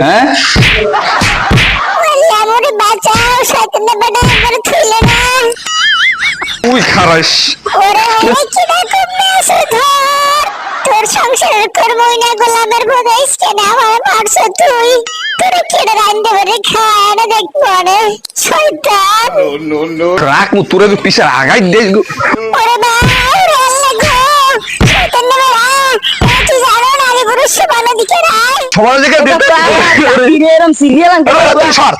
হ্যাঁ? না। তুই খারাস। তোর সংসার করবই না গোলামের বোধাইস কেন আমার মারছ তুই। তোর কিডা রান্দে বরে খায় না দেখব না শয়তান। রাখ মু তোরে তো পিছে আগাই গো। ওরে ওরে আল্লাহ গো শয়তানের বেটা তুই জানো পুরুষ সমান দিকে রায় সবার দিকে এরম সিরিয়াল তুই সর।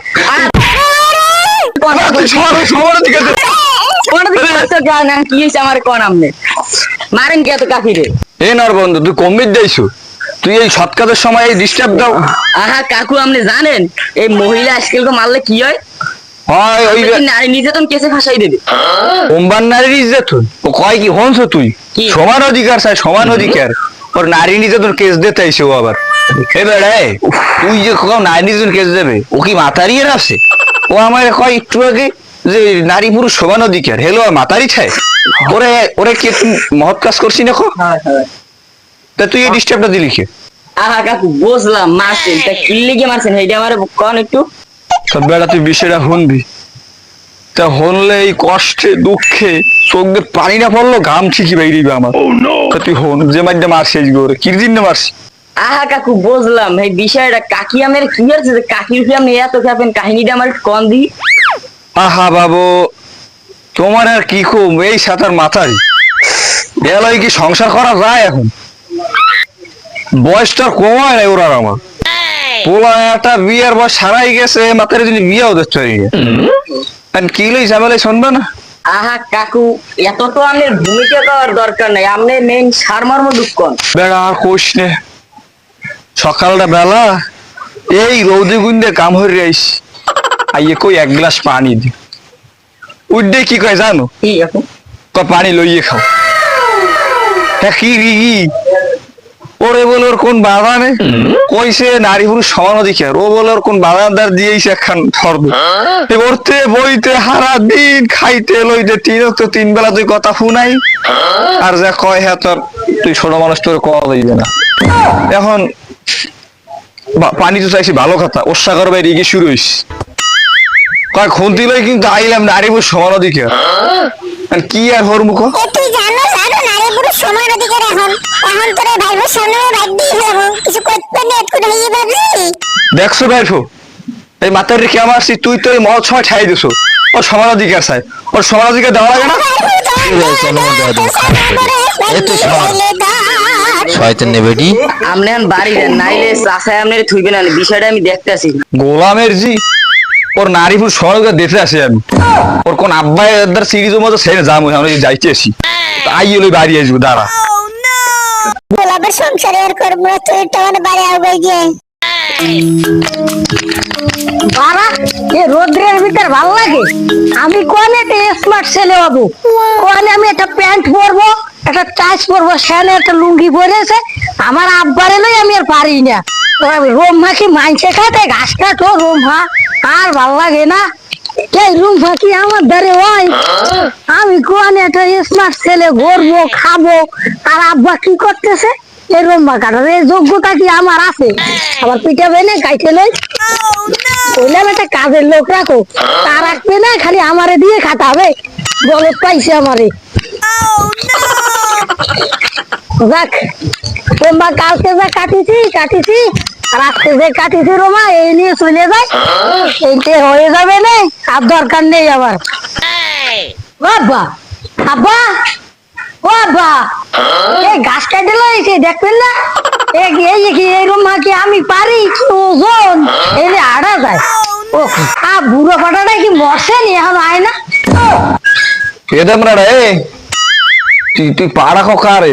তুই সর সবার দিকে দে। কি হয়েছে আমার কোন আমনে? মারেন কে তো কাকিরে এ নর বন্ধু তুই কমিট দেইছু তুই এই সৎ কাজের সময় এই ডিস্টার্ব দাও। আহা কাকু আপনি জানেন? এই মহিলা আজকালকে মারলে কি হয়? হয় ওই নারী নির্যাতন কেসে ফাঁসাই দেবে? ইজ্জত হই। ও কয় কি হনছ তুই? কি? সমান অধিকার চাই সমান অধিকার। ওর নারী নির্যাতন কেস দিতে আইছে ও আবার। এ বেড়ায় তুই যে কাউ নারী নির্যাতন কেস দেবে ও কি এর আছে? ও আমার কয় একটু আগে যে নারী পুরুষ সমান অধিকার হেলো আর মাতারি ছায় ওরে ওরে কি মহৎ কাজ করছি না খো তা তুই এই ডিস্টার্বটা দিলি কে? আহা কাকু বুঝলাম মারছেন। তা কিল্লি গিয়ে মারছেন? এইটা আমার কন একটু? তা বেড়া তুই বিষয়টা শুনবি। তা হনলে এই কষ্টে দুঃখে চোখ দিয়ে পানি না পড়ল ঘাম ঠিকই বেরিয়ে আমার। তা তুই হন যে মাধ্যমে মারছিস গোরে কি দিন মারছি? আহা কাকু বুঝলাম। এই বিষয়টা কাকি আমার কি হচ্ছে যে কাকির উপরে আপনি এত খাবেন কাহিনীটা আমার কন দি আহা বাবু তোমার আর কি খুব এই সাঁতার মাথায়। বেলায় কি সংসার করা যায় এখন? বয়সটা কমায় নাই ওরা আমার। পোলা একটা বিয়ের বয়স সারাই গেছে মাথার যদি বিয়েও দেখতে পারি না। কি লই ঝামেলায় শুনবে না? আহা কাকু এত তো আমাদের ভূমিকা দেওয়ার দরকার নাই। আপনি মেন সারমর্ম দুঃখ বেড়া আর কোষ নে। সকালটা বেলা এই রৌদি গুন্দে কাম হয়ে আইস। আইয়ে কই এক গ্লাস পানি দি। উঠে কি কয় জানো? কি পানি লইয়ে খাও। কি রিগি ওরে বলে ওর কোন বাধা নেই? কইছে নারী পুরুষ সমান অধিকার। ও বলে ওর কোন বাধাদার দিয়েছে একখান ফর্দ পড়তে বইতে হারা দিন খাইতে লইতে তিন তো তিন বেলা তুই কথা শুনাই। আর যা কয় হ্যাঁ তোর তুই ছোট মানুষ তোর কওয়া যাইবে না? এখন পানি তো চাইছি ভালো কথা। ওর বাইরে রিগি শুরু হইস। কয় খুন্তি লই কিন্তু আইলাম নারী পুরুষ সমান অধিকার। আর কি আর হর মুখ সমান অধিকার এখন এখন তোর ভাইবোর সামনে দিয়ে কিছু করতে নেই একটু হয়ে যাবি দেখছ ভাইফো এই মাথার রেখে আমার আসছি তুই তো এই মহৎ সময় ঠাই দিছো। ওর সমান অধিকার চাই ওর সমান অধিকার দেওয়া লাগে না? গোলামের জি ওর নারী সমান অধিকার দিতে আসি আমি। ওর কোন আব্বাই সিরিজের মতো সেরে যাব আমরা যাইতে আসি। তাই হলো বাড়ি আসব দাঁড়া। গোলাপের সংসারে আর করব না তুই তো আমার বাড়ি আগে গিয়ে বাবা এ রোদ্রের ভিতর ভালো লাগে? আমি কোনে একটা স্মার্ট ছেলে হব? কোনে আমি একটা প্যান্ট পরবো? একটা পরবো? সেনে একটা লুঙ্গি পরেছে? আমার আব্বারে লই আমি আর পারি না। রোমা কি মাইনসে খাতে ঘাস কাটো রোমা আর ভালো লাগে না। রুমা কি আমার দ্বারে হয় আমি কোনে একটা স্মার্ট ছেলে ঘুরবো, খাব। আর আব্বা কি করতেছে? এই এই যোগ্যতা কি আমার আছে? পিঠা বেনে লই। একটা কাজের লোক রাখো। তা রাখবে না, খালি আমারে দিয়ে খাতা হবে। বলত পাইছে আমারে। যাক তোমরা কালকে যা কাটিছি কাটিছি। যে কাটিছি রোমা এই নিয়ে চলে যায়। এইতে হয়ে যাবে না আর দরকার নেই আবার বাবা আব্বা এই গাছ কাটে দেখবেন না? কি- কি কি আমি পারি কি ওজন? এই আড়া যায়। ও আ বুড়ো ফাটাটা কি মরছে নি? এখন আয় না। এদম রে তুই তুই পাড়া রে।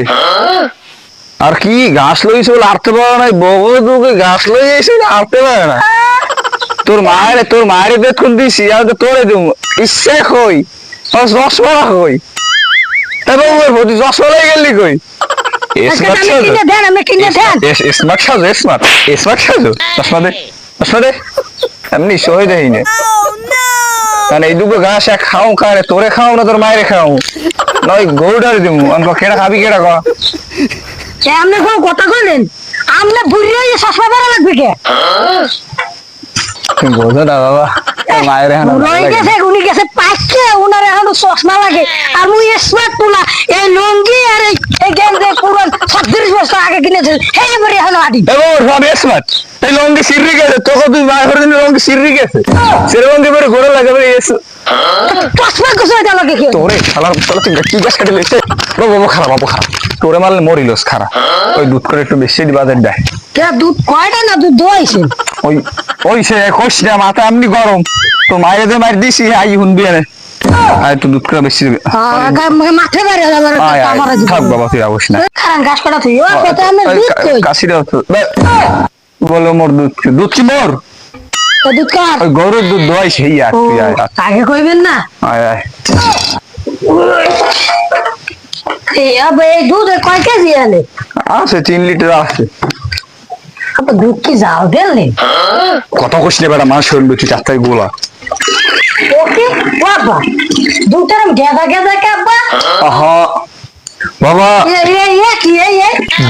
আর কি ঘাস লইছে বলে আরতে পারে না বগল তোকে ঘাস লই এসে আরতে পারে না তোর মায়ের তোর মায়ের বেদ কোন দিছি আর তোরে দিম ইচ্ছে কই? রসমালা কই? এবং ওই ভর্তি রসমালাই গেলি কই? আচ্ছা স্মার্ট আমি সাজো। কিনে দেন আমি কিনে দেন। স্মার্ট সাজো স্মার্ট স্মার্ট সাজো। চশমা দে চশমা দে। এমনি সহে দেই না। কারণ এই দুটো ঘাস এক খাও কারে তোরে খাও না তোর মায়ের খাও? নয় গরুটারে দিমু অঙ্ক কেডা খাবি কেডা কয়া এ, আপনি কোন কথা কইলেন? আমনে বুড়ি হয়ে চশমা পরা লাগবে কে? তুমি বোঝো না বাবা মায়ের এখন বুড়ো গেছে উনি গেছে পাইছে উনার এখন চশমা লাগে। আর মুই স্মার্ট পোলা এই লুঙ্গি আর এই এই গেঞ্জে পুরো ছত্রিশ বছর আগে কিনেছিল সেই মরে এখন আদি। এবার সব স্মার্ট এই লঙ্গি সিররি গেছে তোকে তুই মায়ের ঘরে দিন লঙ্গি সিররি গেছে। সেরকম দিয়ে ঘোরা লাগে এস। চশমা কোথায় এটা লাগে কি? তোরে শালা শালা তুই কি গাছ কাটে লেছে ও বাবু খারাপ বাবু খারাপ। তোরে মারলে মরিলস খারাপ ওই দুধ করে একটু বেশি দি বাজার দেয়। কে দুধ কয়টা না দুধ দোয়াইছে ওই ওই সে কইস না মাথা এমনি গরম। তো মায়ের যে মার দিছি আই হুনবি এনে। আর একটু দুধ করে বেশি দিবি। মাঠে বাড়ি আমার থাক বাবা তুই আবস না। খান গাছ কাটা তুই। ও কথা আমি দুধ কই? কাশিটা বলো মোর দুধ? দুধ কি মোর? তো দুধ কার? ওই গরুর দুধ দোয়াই সেই আর আগে কইবেন না? আয় আয়। এই দুধ কয় কেজি আনে? আছে তিন লিটার আছে। আপনি দুধ কি কত নে? তুই গোলা ওকে বাবা দুধের গেদা গেদা কাব্বা আহা বাবা।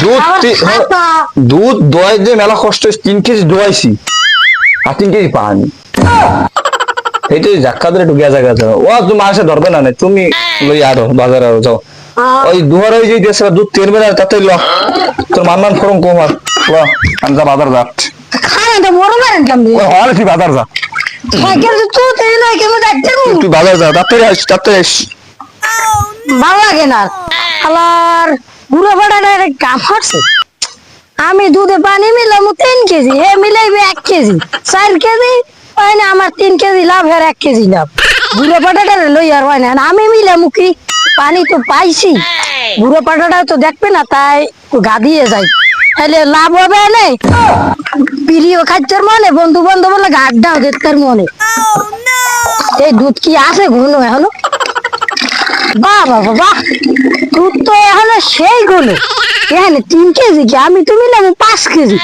দুধ তি-। দুধ দোয়াই যে মেলা কষ্ট তিন কেজি দোয়াইছি। আর তিন কেজি পানি এইটাই জাক্কাদের একটু গেজা গেজা ও তুমি মাসে ধরবে না তুমি লই আরও বাজারে আরও যাও। ওই দুয়ার ওই যে দেশে দুধ তেরবে না তাতে ল। তোর মান মান ফরম কম আর। ল আমি যা বাজার যা খানা তো বড় মারেন কেমন? ওই হলে বাজার যা। সাইকেল তো তুই না কেমন দেখতে তুই বাজার যা তাড়াতাড়ি আস তাড়াতাড়ি আস ভালো লাগে না। আবার বুড়ো ফাটাটা কাম করছে। আমি দুধে পানি মিলাম তিন কেজি। হে মিলাইবে এক কেজি। চার কেজি হয় না আমার তিন কেজি লাভ হের এক কেজি লাভ। বুড়ো পাটাটা লই আর হয় না। আমি মিলাম কি? পানি তো পাইছি। বুড়ো পাটাটা তো দেখবে না তাই গা দিয়ে যাই। তাহলে লাভ হবে না প্রিয় খাদ্যের মনে বন্ধু বান্ধব লাগে আড্ডা দেখতে মনে। এই দুধ কি আছে ঘুনো এখনও? বাহ বাবা বাহ দুধ তো এখনও সেই গুলো এখানে তিন কেজি কি? আমি তো মিলাম পাঁচ কেজি।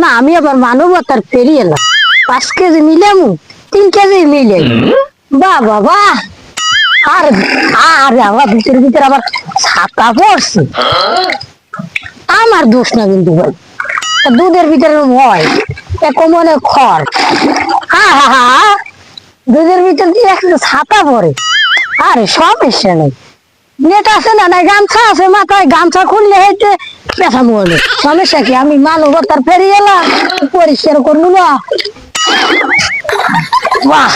না আমি আবার মানবতার পেরিয়ে এলাম। পাঁচ কেজি মিলাম তিন কেজি মিলে বাহ বাবা আর আমার ভিতরে ভিতরে আবার ছাতা পড়ছে। আমার দোষ না কিন্তু ভাই। দুধের ভিতরে হয় এক মনে খড়। হা হা হা দুধের ভিতর দিয়ে একটা ছাতা পড়ে। আরে, সমস্যা নেই। নেট আছে না না গামছা আছে মাথায়, গামছা খুললে হইতে সমস্যা কি? আমি মানবতার ফেরি এলাম, পরিষ্কার করব না। বাহ।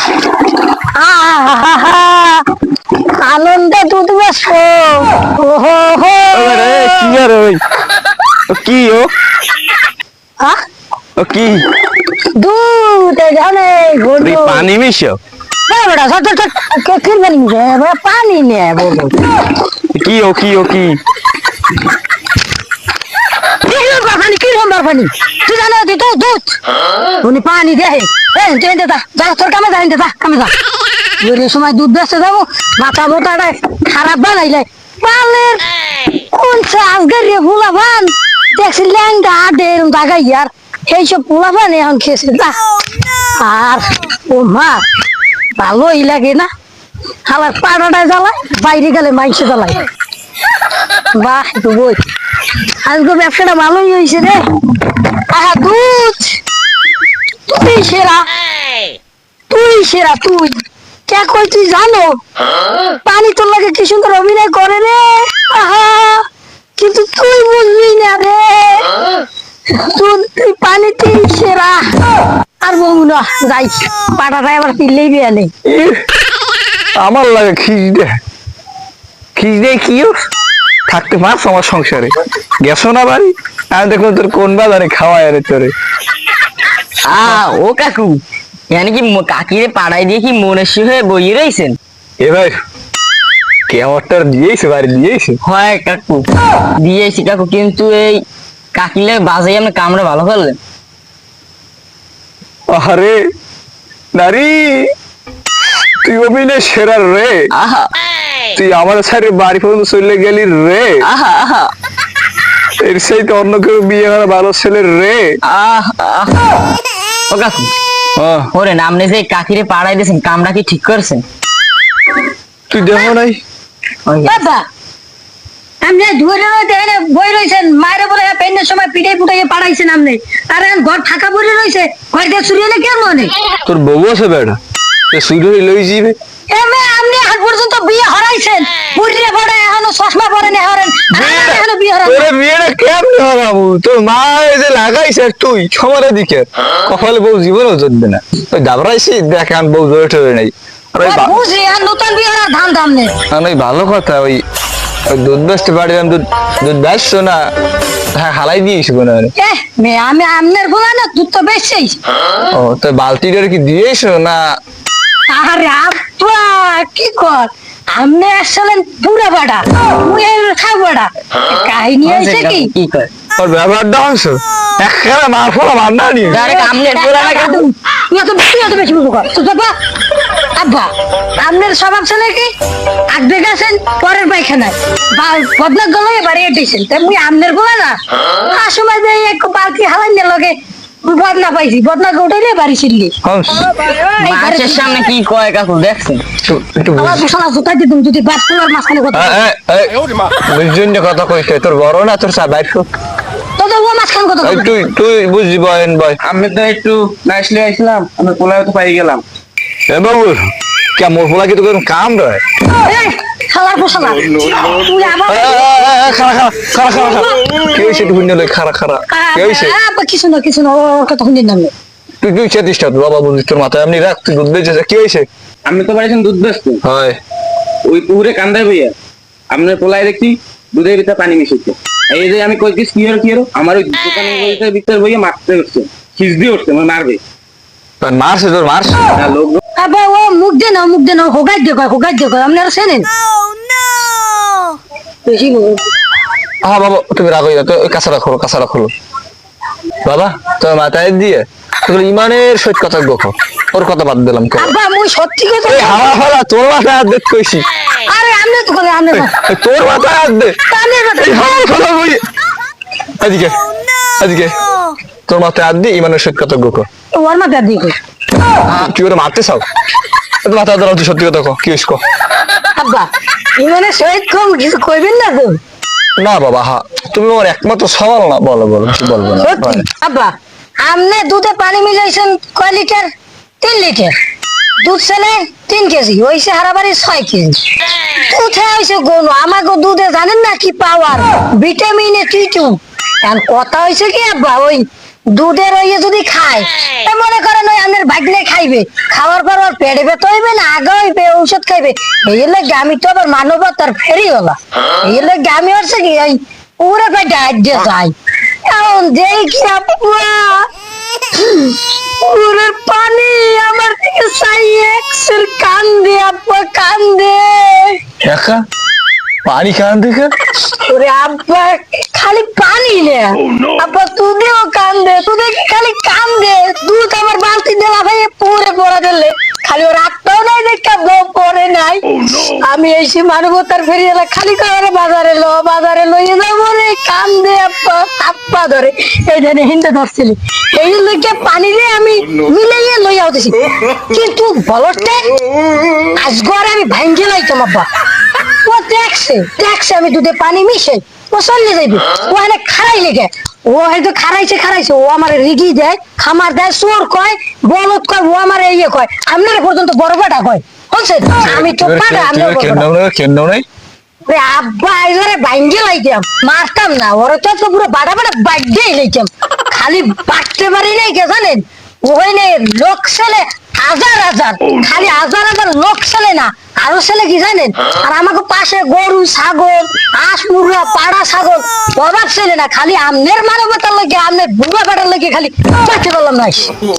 আনন্দে দুধ বেসো ওহো। হো কি আর ওই? ও কি ও? কি? দুধ এখানে তুই পানি মিশো বেটা সব কে কিনবেন পানি নে বলো। কি ও কি ও কি? কি পানি কি পানি তুই জানো দুধ? উনি পানি এই দে যা তোর কামে যা দে কামে যা। সময় দুধ বেচতে যাব, মাথা মোটাটা খারাপ বানাইলে। পালের কোন আজকের রে ফুলা ভান? দেখছি ল্যাংটা আডে এরম জায়গায় ইয়ার এইসব পোলা ভান এখন খেয়েছে, যা। আর, ও মা, ভালোই লাগে না? আমার পাড়াটায় জ্বালায়, বাইরে গেলে মাইসে জ্বালায়। বাহ তো বই আজকে ব্যবসাটা ভালোই হয়েছে রে। আহা দুধ তুই সেরা। তুই সেরা, তুই। কে কই তুই জানো? পানি তোর লাগে কি সুন্দর অভিনয় করে রে। আহা, কিন্তু তুই বুঝবি না রে। তুই তুই পানিতেই সেরা। আর বলব না, যাই। পাটাটা এবার পিললেই বিয়া নেই আমার লাগে খিচড়ে খিচড়ে কি থাকতে পারছ আমার সংসারে? গেছো না বাড়ি? আমি দেখলাম তোর কোন বাজারে খাওয়ায় রে তোরে। আ ও কাকু yani কি কাকিরে পাড়ায় দিয়ে কি মনেশি হয়ে বইয়ে রয়েছেন এবার কেমনটা দিয়েছে বাড়ি দিয়েছে? হয় কাকু দিয়েছি কাকু কিন্তু এই কাকিলে বাজাই আপনি কামড়ে ভালো করলেন। আরে নারী তুই অভিনয় সেরা রে। আহা। তুই আমার সাথে বাড়ি পর্যন্ত চলে গেলি রে। এর সেই তো অন্য কেউ বিয়ে করা ভালো ছেলে রে। ওরে নামনে যে কাকিরে পাড়ায় দিয়েছেন কামটা কি ঠিক করছেন? তুই দেখো নাই। দাদা আপনি ধরে রয়েছে এনে বই রয়েছেন মায়ের বলে পেনের সময় পিটাই পুটাই পাড়াইছেন আপনি। আর এখন ঘর ফাঁকা পড়ে রয়েছে ঘর দিয়ে চুরি হলে কেন তোর বউ আছে বেড়া সুইড লই যাবে এমে আপনি আজ পর্যন্ত বিয়ে হরাইছেন। পুরিয়ে পড়ে এখনও চশমা পরে নে হরেন। আর এখনও বিয়ে হরান তোরে বিয়েটা কেমনে হরাবো তোর মা এই যে লাগাইছে তুই দিকে। কপালে বউ জীবনেও জমবে না। ওই দাবরাইছি দেখ আমি বউ জোরে ঠরে নাই। আর ওই বা- বুঝি আর নতুন বিয়ে হরার ধান ধাম নেই। ভালো কথা ওই দুধ বেচতে পারিলাম দুধ দুধ বেচছো না হ্যাঁ হালাই দিয়েছি মনে হয়। আমি বলা না দুধ তো বেশি ও তো বালতিটার কি দিয়েছ না আরে আব্বা কি কর? আপনি আসলেন পুরা বাড়া মুই খাও বাড়া। কাহিনী হয়েছে কি? কি কর ওর ব্যবহারটা হচ্ছে একখানে মার ফলা মার না নি ডাইরেক্ট আমনের পোলা না কিন্তু তুই তুই এত বেশি বুঝো যাবা আব্বা আপনার স্বভাব ছেলে কি? আগ গেছেন পরের পায়খানায়। বদনা গলায় বাড়ি উঠেছেন তাই মুই আপনার বলা না। আর সময় দেয় এক বালতি হালাই লগে বদনা পাইছি বদনা উঠাইলে বাড়ি ছিললি মাছের সামনে কি কয় কাকু দেখছেন একটু একটু আমার বিশালা জুতাই দিতুম যদি বাদ তোলার মাঝখানে কথা বুঝছেন কইছে তোর বড় না তোর তুই তুই বুঝবি বয়েন বয়। আমি তো একটু নাইসলে আসলাম আমি পোলাও তো পাই গেলাম। এ বাবু কে মোর ফলা কি তোর কাম রয় পোশালা তুই খারা খারা খারা খারা খারা কে হইছে তুই খারা খারা কে হইছে কিছু না কিছু না ওর কথা শুনি না। তুই না বাবা বুঝিস তোর মাথায় এমনি রাখ তুই দুধ বেচেছে কি হইছে আমি তো বাড়িছেন দুধ বেচতে হয়। ওই পুকুরে কান্দায় বইয়া। আপনার পোলায় দেখছি দুধের ভিতরে পানি মিশিয়েছে এই যে আমি কই দিস কি হলো কি হলো? আমার ওই বইতে ভিতরে বইয়ে মারতে উঠছে খিস দিয়ে উঠছে মানে মারবে। মারছে তোর মারছে। না লোক মুখ দে না মুখ দে না হোগাই দে কয় হোগাই দে কয় আপনারা চেনেন। বেশি বলো। হ্যাঁ বাবা তুমি রাখো তো কাঁচা রাখো কাঁচা রাখো বাবা তোর মাথায় দিয়ে তোর ইমানের সহিত কথা গোখো ওর কথা বাদ দিলাম কো আব্বা মুই সত্যি কথা এই হাওয়া ফালা তোর মাথায় হাত দে কইছি। আরে আপনি তো করে তোর মাথায় হাত দে কথা এই হাওয়া এদিকে এদিকে। তোর মাথায় হাত দিয়ে ইমানের সহিত কথা গোখো ওর মা দাদি কই তুই ওরা মারতে চাও? মাথা তুই সত্যি কথা কি হইস আব্বা কম কিছু কইবেন না তো? না বাবা হ্যাঁ তুমি আমার একমাত্র সওয়াল না বলো বলো কিছু বলব না আব্বা আপনি দুধে পানি মিলাইছেন কয় লিটার? তিন লিটার। দুধ ছেলে তিন কেজি হয়েছে হারাবাড়ি ছয় কেজি। দুধে হয়েছে গনু আমাকে দুধে জানেন না কি পাওয়ার ভিটামিনে টি টু এখন কথা হয়েছে কি আব্বা ওই দুধের ওই যদি খায় তা মনে করেন ওই আমাদের ভাগ্নে খাইবে। খাওয়ার পর ওর পেটে ব্যথা হইবে না আগে হইবে ঔষধ খাইবে। এই লাগে আমি তো আবার মানবতার ফেরি হলা এই লাগে আমি হচ্ছে কি ওই পুরো পেটে আজ্ঞে যাই? এখন যেই কি আব্বা পুরের পানি আমার দিকে চাই এক্সেল কান্দে আব্বা কান্দে। একা? পানি খান থেকে ওরে আব্বা খালি নে আব্বা তুদেও কান্দে তুদে খালি কান্দে? দুধ আমার বালতি দেওয়া ভাই পুরে পড়া দিলে খালি ওর আত্মাও নাই দেখা পরে নাই। আমি এসে মানবতার ফেরিয়ে খালি করে বাজারে লো বাজারে লইয়ে যাব রে। কান্দে আব্বা আব্বা ধরে। এই জানে হিন্দে ধরছিলি। এই লইকে পানি রে আমি মিলাইয়ে লইয়া হতেছি কিন্তু বলতে আজ ঘরে আমি ভাঙ্গে লাইতাম আব্বা। ও দেখছে দেখছে আমি দুধে পানি মিশে ও চলে যাইবে। ও এনে খারাই লেগে। ও হয়তো খারাইছে খারাইছে ও আমার রিগি দেয় খামার দেয় চোর কয় বলত কয় ও আমার ইয়ে কয়। আপনার পর্যন্ত বড় পাটা কয়। বুঝছে আমি তো পাটা আমি কেন নাই? আব্বা এবারে বাইঙ্গে লাইতাম। মারতাম না। ওরা তো পুরো লাইতাম। খালি বাড়তে পারি নাই কে জানেন? ওখানে লোক ছেলে হাজার হাজার। খালি হাজার হাজার লোক ছেলে না। আরও ছেলে কি জানেন? আর আমাকে পাশে গরু ছাগল হাঁস মুরগা পাড়া ছাগল অভাব ছেলে না খালি আমনের মানবতার লাগে আমনের বুড়া পাড়ার লাগে খালি বাঁচতে পারলাম না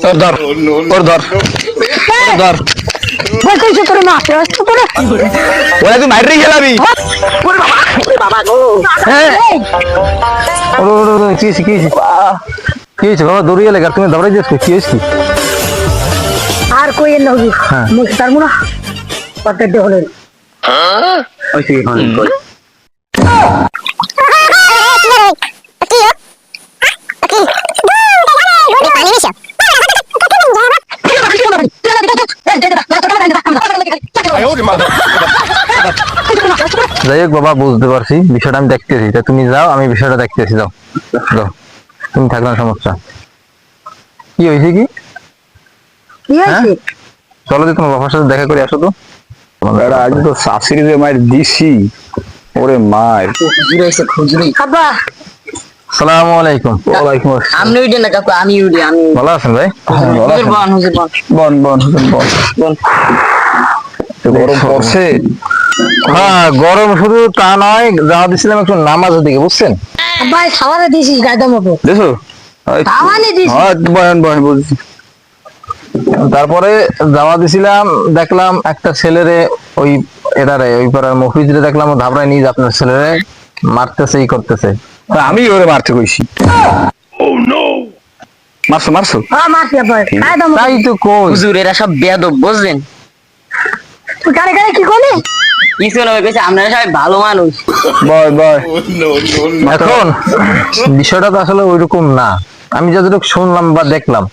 ওর ধর ওর ধর ওর ধর। বলতেছি তোর মা আসতে তোরে ওরা তুই মাইরে গেলাবি হ্যাঁ। এই, ওরে ওরে ওরে কি কি কি হয়েছে বাবা দৌড়িয়ে লেগে তুমি দৌড়াই যাচ্ছ কি হয়েছে? আর কই এর নবী মুখ তার মুনা ওইসে এখন কই? যাই হোক বাবা বুঝতে পারছি। বিষয়টা আমি দেখতেছি। তা তুমি যাও আমি বিষয়টা দেখতেছি যাও। যাও। তুমি থাকলাম সমস্যা। কি হয়েছে কি? কি হয়েছে? চলো যে তোমার বাবার সাথে দেখা করে আসো তো। বেড়া আজ তো শাশুড়ি যে মায়ের দিছি ওরে মায়ের খুজুরি আছে খুজুরি আব্বা। সালামু আলাইকুম। ওয়ালাইকুম আসসালাম। আপনি উঠে না কাকু আমি আমি ভালো আছেন ভাই? হুজুর বন হুজুর বন। বন বন বন। বন। গরম পড়ছে? হ্যাঁ গরম শুধু তা নয় যা দিছিলাম একটু নামাজের দিকে বুঝছেন? আব্বা খাওয়ারে দিছিস গাইদার মতো দেখো। হ্যাঁ বয়ান বয়ান বলছি। তারপরে যাওয়া দিছিলাম দেখলাম একটা ছেলেরে ওই এটারে ওই পাড়ার মফিজরে দেখলাম ও ধাবড়ায় নিয়ে যে আপনার ছেলেরে মারতেছে ই করতেছে। আমি ওরে মারতে কইছি। মারছো মারছো? হ্যাঁ মারছি তাই তো কই? হুজুর এরা সব বেয়াদব বুঝলেন? তুই কানে কানে কি করলি? কিছু না কইছে আপনারা সবাই ভালো মানুষ। বয় বয়। এখন বিষয়টা তো আসলে ওইরকম না। আমি যতটুকু শুনলাম বা দেখলাম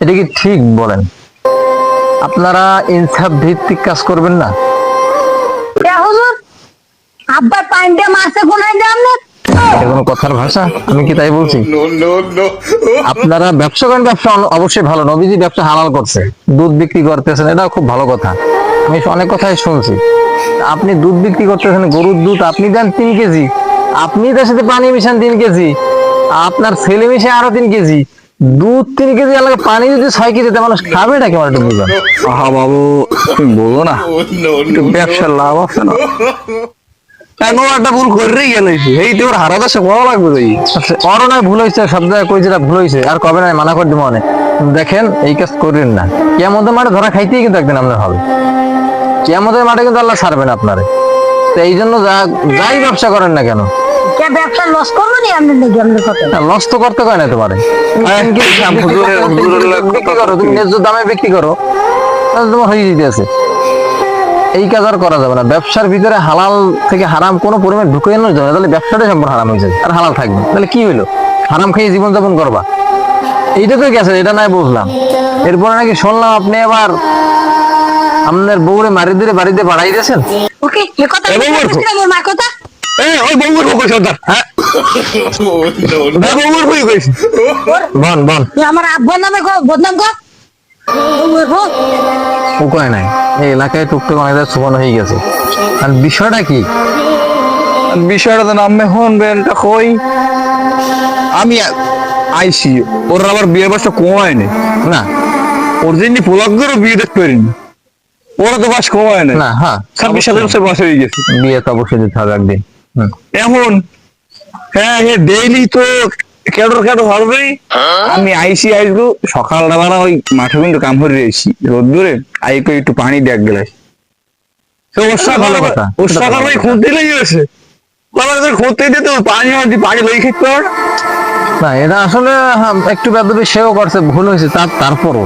এটা কি ঠিক বলেন? আপনারা ইনসাফ ভিত্তিক কাজ করবেন না? হুজুর আব্বা পাইন্ডে মারছে কোনায় দাম না এটা কোনো কথার ভাষা? আমি কি তাই বলছি? আপনারা ব্যবসা করেন ব্যবসা অবশ্যই ভালো। নবীজি ব্যবসা হালাল করছে। দুধ বিক্রি করতেছেন এটা খুব ভালো কথা। আমি অনেক কথাই শুনছি। আপনি দুধ বিক্রি করতেছেন গরুর দুধ আপনি দেন তিন কেজি। আপনি তার সাথে পানি মিশান তিন কেজি। আপনার ছেলে মিশে আরও তিন কেজি। দুধ তিন কেজি এলাকা পানি যদি ছয় কেজি তা মানুষ খাবে নাকি আমার একটু আহা বাবু তুমি বলো না। একটু ব্যবসার লাভ আছে না? কেন একটা ভুল গেল এই বড় লাগবে হয়েছে সব জায়গায় কই যেটা ভুল হয়েছে আর কবে না মানা করে দিব অনেক দেখেন এই কাজ করেন না। কেমন মাঠে ধরা খাইতেই কিন্তু একদিন আপনার হবে। কেমন মাঠে কিন্তু আল্লাহ ছাড়বেন আপনারে। তো এই জন্য যা- যাই ব্যবসা করেন না কেন কে ব্যবসা লস করব নি? আপনি নাকি আপনার কথা লস তো করতে কয় না তোমারে? হ্যাঁ, হুজুরের- হুজুরের লাগে বিক্রি করো তুমি ন্যায্য দামে বিক্রি করো। তোমার হয়ে যেতে আছে। এই কাজ আর করা যাবে না। ব্যবসার ভিতরে হালাল থেকে হারাম কোনো পরিমাণ ঢুকে যাবে না। তাহলে ব্যবসাটাই সম্পূর্ণ হারাম হয়ে যাবে। আর হালাল থাকবে তাহলে কি হইল? হারাম খেয়ে জীবন যাপন করবা। এইটা তো গেছে? এটা নাই বুঝলাম। এরপরে নাকি শুনলাম আপনি আবার আপনার বউরে মারি ধরে বাড়িতে বাড়াই দিয়েছেন। ওকে কথা। এ বৌমার খো- আমার মার কথা এই ওই বউর বউ সর্দার হ্যাঁ বউর বউ কইছ বন বন আমার আব্বার নামে বদনাম কর বৌমার খো। নাই এই এলাকায় টুকটুক অনেক সুবান হয়ে গেছে। আর বিষয়টা কি? বিষয়টা তো নামে হন কই? আমি আইসি ওর আবার বিয়ে বয়সটা কমায় নি। না ওর জন্য পোলাকদেরও বিয়ে দেখতে পারিনি ওরা তো বাস কমায় না না হ্যাঁ ছাব্বিশ সাতাশ বছর বয়স হয়ে গেছে। বিয়ে তো অবশ্যই দিতে হবে একদিন। এখন হ্যাঁ হ্যাঁ ডেইলি তো কেডর কেডর হবেই। আমি আইসি আইসবো সকালটা বেলা ওই মাঠে কিন্তু কাম করে রয়েছি রোদ্দুরে আইকে একটু পানি দেখ ওর সকাল ভালো কথা। ওর ভালো। খুঁজতে লেগে গেছে। খুঁজতে দিতে পানি হয় পানি লই খেতে পারে না এটা আসলে হ্যাঁ, একটু বেদবি সেও করছে ভুল হয়েছে তার তারপরও।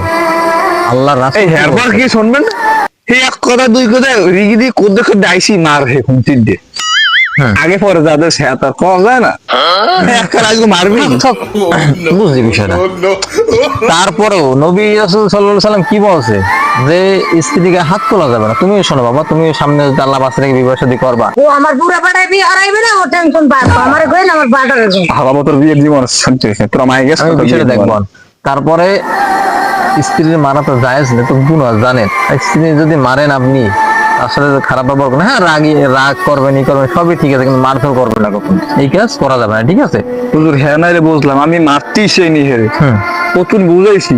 আল্লাহ রাস্তা কি শুনবেন? এক কথা দুই কথা রিগি দিয়ে কোদ্দে কোদ্দে আইসি মার হে খুঁজতে দিয়ে। হ্যাঁ। আগে পরে যাদের সে তার কম যায় না। একটা আজকে মারবি? বুঝছি বিষয়টা। তারপরেও নবী রাসূল সাল্লাল্লাহু সাল্লাম কি বলছে? যে স্ত্রীকে হাত তোলা যাবে না। তুমিও শোনো বাবা তুমিও সামনে যদি আল্লাহ বাচ্চা রেখে বিবাহ শাদী করবা। ও আমার বুড়া পাড়ায় বিয়ে হারাইবে না ও টেনশন পাবো আমার কইন আমার বাটা রেখো হাওয়া তোর বিয়ের জীবন শুনতে তোর মায়ে গেছে তোর বিষয়টা বিয়ের দেখব। জীবন। তারপরে স্ত্রীর মারা তো জায়েজ নেই তো গুণ জানেন। স্ত্রী যদি মারেন আপনি আসলে খারাপ ব্যবহার করেন হ্যাঁ রাগ রাগ করবেন ই করবেন সবই ঠিক আছে কিন্তু মারধর করবেন না কখন। এই কাজ করা যাবে না ঠিক আছে? হুজুর হ্যাঁ নাইলে বুঝলাম আমি মারতেই সেই নি হেরে কতুন বুঝাইছি।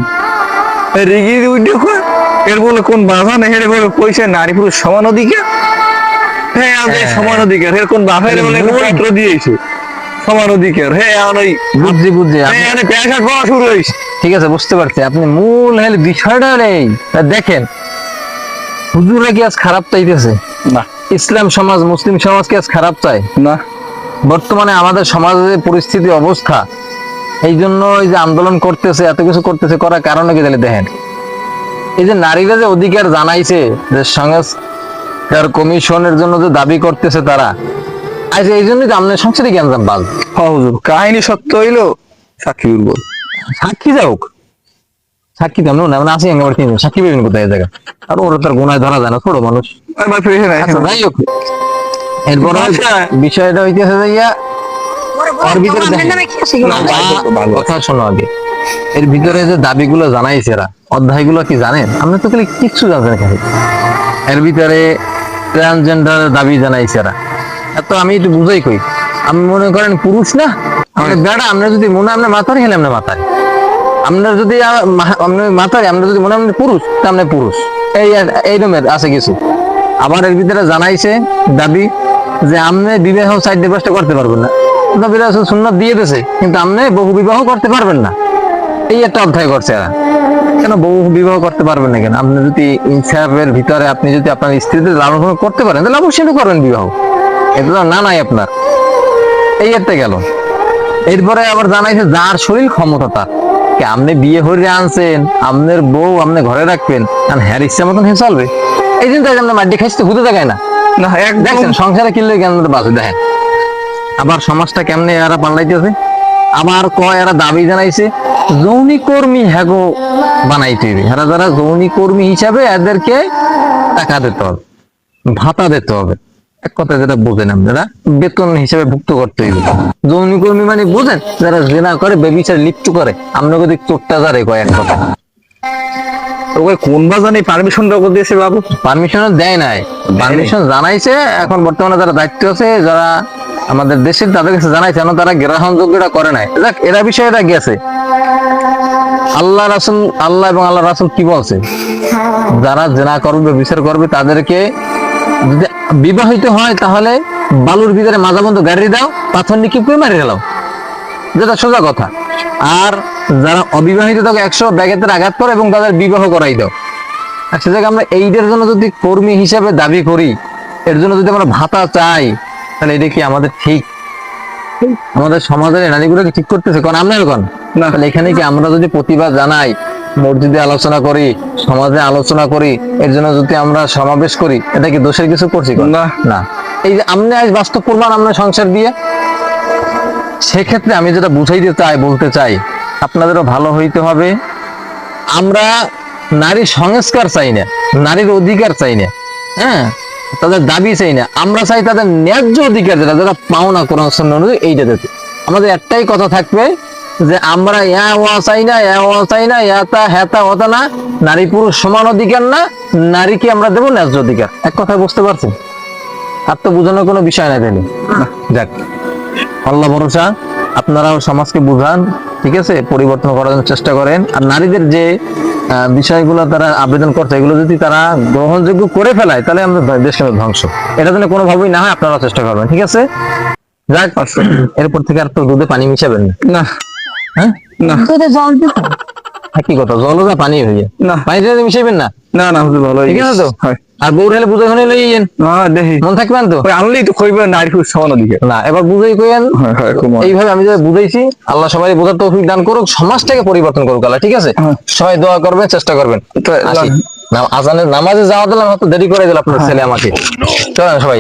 রেগে উঠে এর বলে কোন বাধা নেই হেরে বলে কইছে নারী পুরুষ সমান অধিকার? হ্যাঁ আমাদের সমান অধিকার এর কোন বাধা বলে দিয়েছে। সমান অধিকার হ্যাঁ এখন ওই বুঝছি বুঝছি হ্যাঁ এখানে প্যাঁচা করা শুরু হয়েছে। ঠিক আছে বুঝতে পারছি। আপনি মূল হেল বিষয়টা নেই দেখেন হুজুরা কি আজ খারাপ চাইতেছে? না। ইসলাম সমাজ মুসলিম সমাজ কি আজ খারাপ চায়? না। বর্তমানে আমাদের সমাজের যে পরিস্থিতি অবস্থা এই জন্য এই যে আন্দোলন করতেছে এত কিছু করতেছে করার কারণে কি তাহলে দেখেন? এই যে নারীরা যে অধিকার জানাইছে যে সংস্কার কমিশনের জন্য যে দাবি করতেছে তারা আজ এই জন্যই তো আমাদের সংসারে জ্ঞান বাল হ্যাঁ হুজুর। কাহিনী সত্য হইল সাক্ষী উর্বর সাক্ষী যাওক সাক্ষী তেমন না মানে আসি একেবারে তিন সাক্ষী পাবেন কোথায় এই জায়গা আর ওরা তার গুনায় ধরা যায় না ছোট মানুষ। আমার আচ্ছা যাই হোক। এরপর বিষয়টা হইতেছে যে ইয়া ওর ভিতরে তোমাদের দেখেন। নামে কি আছে এগুলো? বা- কথা শোনো আগে। এর ভিতরে যে দাবিগুলো জানাইছে এরা অধ্যায়গুলো কি জানেন? আপনি তো খালি কিচ্ছু জানেন খালি এর ভিতরে ট্রান্সজেন্ডার দাবি জানাইছে এরা। এত আমি একটু বুঝাই কই। আমি মনে করেন পুরুষ না আপনি বেড়া আমরা যদি মনে হয় আপনার মাথার খেলে আপনার মাথায়। আপনার যদি মাথায়, আমরা যদি মনে হয় পুরুষ, তা আপনি পুরুষ। এই এই রকমের আছে কিছু। আবার এর ভিতরে জানাইছে দাবি যে আপনি বিবাহ সাইড ডিভোর্সটা করতে পারবেন না। নবী রাসূল সুন্নাত দিয়ে দিয়েছে, কিন্তু আপনি বহু বিবাহ করতে পারবেন না। এই একটা অধ্যায় করছে এরা। কেন বহু বিবাহ করতে পারবেন না কেন? আপনি যদি ইনসাফের ভিতরে আপনি যদি আপনার স্ত্রীদের লালন করতে পারেন, তাহলে অবশ্যই তো করবেন বিবাহ। এটা তো না, নাই আপনার। এই একটা গেল। এরপরে আবার জানাইছে যার শরীর ক্ষমতা তার। আপনি বিয়ে হয়ে আনছেন আপনার বউ আপনি ঘরে রাখবেন আর হ্যার ইচ্ছা মতন হে চলবে। এই দিন তাই আপনি মাটি খাইতে হুতে দেখায় না। না দেখছেন সংসারে কিনলে কেন বাসে দেখেন। আবার সমাজটা কেমনে এরা পাল্লাইতেছে আবার কয় এরা দাবি জানাইছে যৌনি কর্মী হ্যাগো বানাইতে হবে। এরা যারা যৌনি কর্মী হিসাবে এদেরকে টাকা দিতে হবে ভাতা দিতে হবে। এক কথা যেটা বোঝেন আপনারা বেতন হিসেবে ভুক্ত করতে হইবে। যৌনি কর্মী মানে বোঝেন যারা জেনা করে বেবিচার লিপ্ত করে। আমরা যদি চোটটা যারে কয় এক কথা কোন বা জানি পারমিশন দিয়েছে বাবু? পারমিশন দেয় নাই। পারমিশন জানাইছে এখন বর্তমানে যারা দায়িত্ব আছে যারা আমাদের দেশের তাদের কাছে জানাইছে কেন তারা গ্রহণযোগ্যটা করে নাই। এরা বিষয়ে এরা গেছে। আল্লাহ রাসুল আল্লাহ এবং আল্লাহ রাসুল কি বলছে? যারা জেনা করবে বিচার করবে তাদেরকে বিবাহিত হয় তাহলে বালুর ভিতরে মাঝা বন্ধ গাড়ি দাও পাথর নিক্ষেপ করে মারি গেলাম যেটা সোজা কথা। আর যারা অবিবাহিত তাকে একশো ব্যাগেতের আঘাত করে এবং তাদের বিবাহ করাই দাও। আর সে জায়গায় আমরা এইটার জন্য যদি কর্মী হিসাবে দাবি করি এর জন্য যদি আমরা ভাতা চাই তাহলে এটা কি আমাদের ঠিক? আমাদের সমাজের এই নারীগুলোকে ঠিক করতেছে? কারণ আমরা এখন। তাহলে এখানে কি আমরা যদি প্রতিবাদ জানাই মসজিদে আলোচনা করি সমাজে আলোচনা করি এর জন্য যদি আমরা সমাবেশ করি এটা কি দোষের কিছু করছি না। না। এই যে আপনি আজ বাস্তব প্রমাণ আমরা সংসার দিয়ে সেক্ষেত্রে আমি যেটা বুঝাইতে চাই বলতে চাই আপনাদেরও ভালো হইতে হবে। আমরা নারী সংস্কার চাই না নারীর অধিকার চাই না হ্যাঁ? তাদের দাবি চাই না। আমরা চাই তাদের ন্যায্য অধিকার যেটা যারা পাওনা কোরআন অনুযায়ী এইটা দিতে। আমাদের একটাই কথা থাকবে যে আমরা ইয়া ওয়া চাই না ইয়া ওয়া চাই না ইয়াতা হেতা ওতা না নারী পুরুষ সমান অধিকার না নারীকে আমরা দেবো ন্যায্য অধিকার। এক কথা বুঝতে পারছেন? আর তো বোঝানোর কোনো বিষয় নাই তাহলে। যাক। আল্লাহ ভরসা আপনারাও সমাজকে বুঝান ঠিক আছে? পরিবর্তন করার জন্য চেষ্টা করেন। আর নারীদের যে বিষয়গুলো তারা আবেদন করছে এগুলো যদি তারা গ্রহণযোগ্য করে ফেলায় তাহলে আমাদের দেশ কিন্তু ধ্বংস। এটা যেন কোনোভাবেই না হয় আপনারা চেষ্টা করবেন ঠিক আছে? যাক এরপর থেকে আর তো দুধে পানি মিশাবেন না। না। হ্যাঁ? না। দুধে জল দিতে কি কথা? জলও যা পানি হয়ে না। পানিটা মিশাইবেন না? না না হুজুর ভালো ঠিক আছে তো? আর বউ হেলে বুঝে শুনে লইয়েন না দেখি। মন থাকবেন তো? ওই আনলেই তো কইবে নারী পুরুষ সমান অধিকার না এবার বুঝাই কইেন হয় হয়। এইভাবে আমি বুঝাইছি আল্লাহ সবাই বোঝার তৌফিক দান করুক সমাজটাকে পরিবর্তন করুক আল্লাহ ঠিক আছে? হ্যাঁ। সবাই দোয়া করবেন চেষ্টা করবেন। আজানের নামাজে যাওয়া দিলাম হয়তো দেরি করে দিল আপনার ছেলে আমাকে। চলেন সবাই।